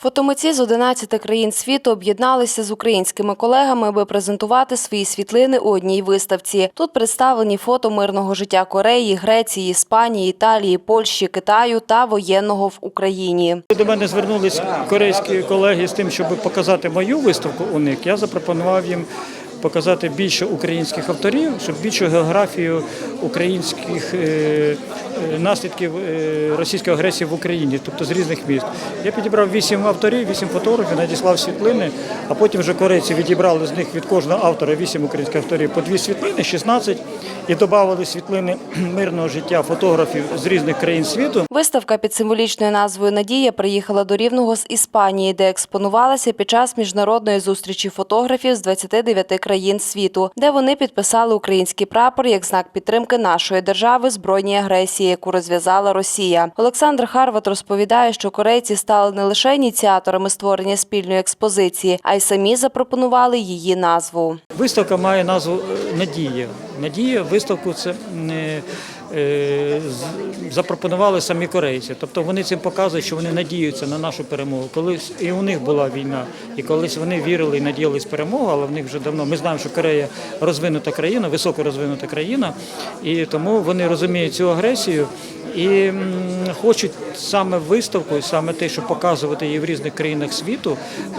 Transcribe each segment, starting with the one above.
Фотомитці з 11 країн світу об'єдналися з українськими колегами, аби презентувати свої світлини у одній виставці. Тут представлені фото мирного життя Кореї, Греції, Іспанії, Італії, Польщі, Китаю та воєнного в Україні. До мене звернулись корейські колеги з тим, щоб показати мою виставку у них. Я запропонував їм показати більше українських авторів, щоб більшу географію українських е, наслідків е, російської агресії в Україні, тобто з різних міст. Я підібрав вісім авторів, вісім фотографів, надіслав світлини, а потім вже корейці відібрали з них від кожного автора вісім українських авторів по дві світлини, 16, і додали світлини мирного життя фотографів з різних країн світу. Виставка під символічною назвою Надія приїхала до Рівного з Іспанії, де експонувалася під час міжнародної зустрічі фотографів з 29 країн світу, де вони підписали український прапор як знак підтримки нашої держави збройній агресії, яку розв'язала Росія. Олександр Харват розповідає, що корейці стали не лише ініціаторами створення спільної експозиції, а й самі запропонували її назву. Виставка має назву е, Надія. Надія виставку це не запропонували самі корейці. Тобто вони цим показують, що вони надіються на нашу перемогу. Колись і у них була війна, і колись вони вірили і надіялись перемогу, але в них вже давно. Ми знаємо, що Корея розвинута країна, високо розвинута країна, і тому вони розуміють цю агресію. І хочуть саме виставкою, саме те, що показувати її в різних країнах світу,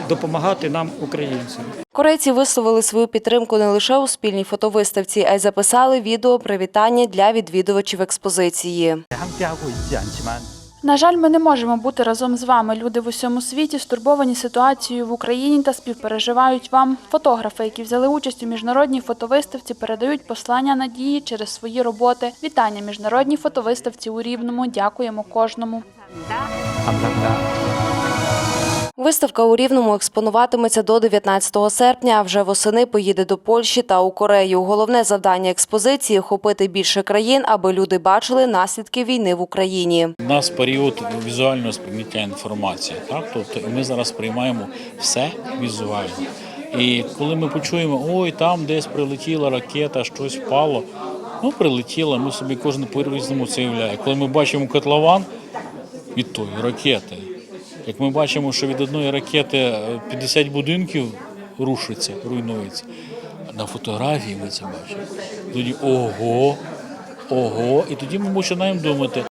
допомагати нам, українцям. Корейці висловили свою підтримку не лише у спільній фотовиставці, а й записали відео привітання для відвідувачів експозиції. На жаль, ми не можемо бути разом з вами. Люди в усьому світі стурбовані ситуацією в Україні та співпереживають вам. Фотографи, які взяли участь у міжнародній фотовиставці, передають послання надії через свої роботи. Вітання міжнародній фотовиставці у Рівному. Дякуємо кожному. Виставка у Рівному експонуватиметься до 19 серпня, а вже восени поїде до Польщі та у Корею. Головне завдання експозиції охопити більше країн, аби люди бачили наслідки війни в Україні. У Нас період візуального сприйняття інформації. Так, тобто ми зараз приймаємо все візуально. І коли ми почуємо, ой, там десь прилетіла ракета, щось впало. Ну прилетіла. Ми собі кожен по-різному це являє. Коли ми бачимо котлован від тої ракети як ми бачимо, що від одної ракети е, 50 будинків рушиться, руйнується. На фотографії ми це бачимо. Тоді ого, ого, і тоді ми починаємо думати,